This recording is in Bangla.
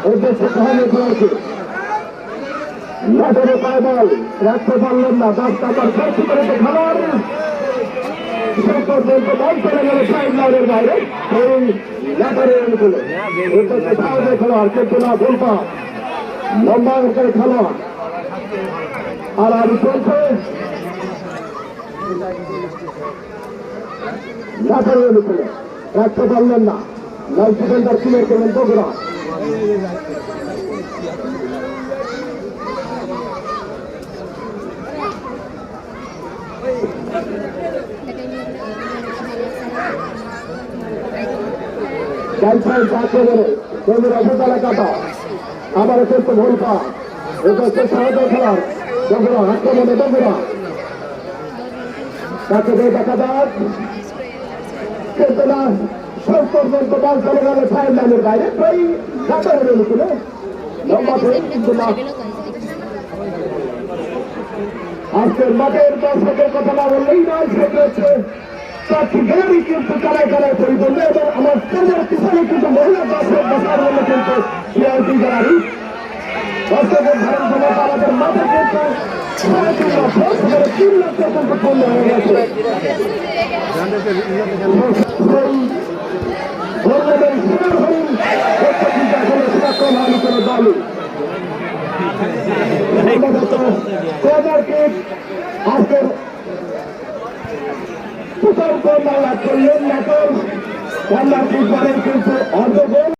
করেছে লাটের পায়বল রাখতে পারলেন না দশ টাকার খরচ করে শেষ পর্যন্ত বল চলে গেল সাইড লাইনের বাইরে সেই লাটারে অনুকূলে খেলোয়াড় কিন্তু না ভুলপা লম্বা করে রাখতে পারলেন না লাল ডিফেন্ডার ক্লিয়ার করলেন বগুড়া আবার কিন্তু ভুল পা এটা হচ্ছে সাহায্য খেলার বগুড়া আক্রমণে বগুড়া তাকে দেখা যাক শেষ পর্যন্ত চলে গেল ফায়ার লাইনের বাইরে সেই ঘাটের অনুকূলে লম্বা করে কিন্তু না আজকের মাঠের দর্শকের কথা না বললেই নয় সেটা হচ্ছে চারটি গ্রামই কিন্তু কালায় কালায় পরিপূর্ণ এবং আমার পূর্বের পিছনে কিন্তু মহিলা দর্শক বসার জন্য কিন্তু দর্শকের ধারণ ক্ষমতা আমাদের মাঠে কিন্তু আজকের প্রথম কন্যা লাভ করলেন নাটক ফুটবলের কিন্তু অর্ধগোল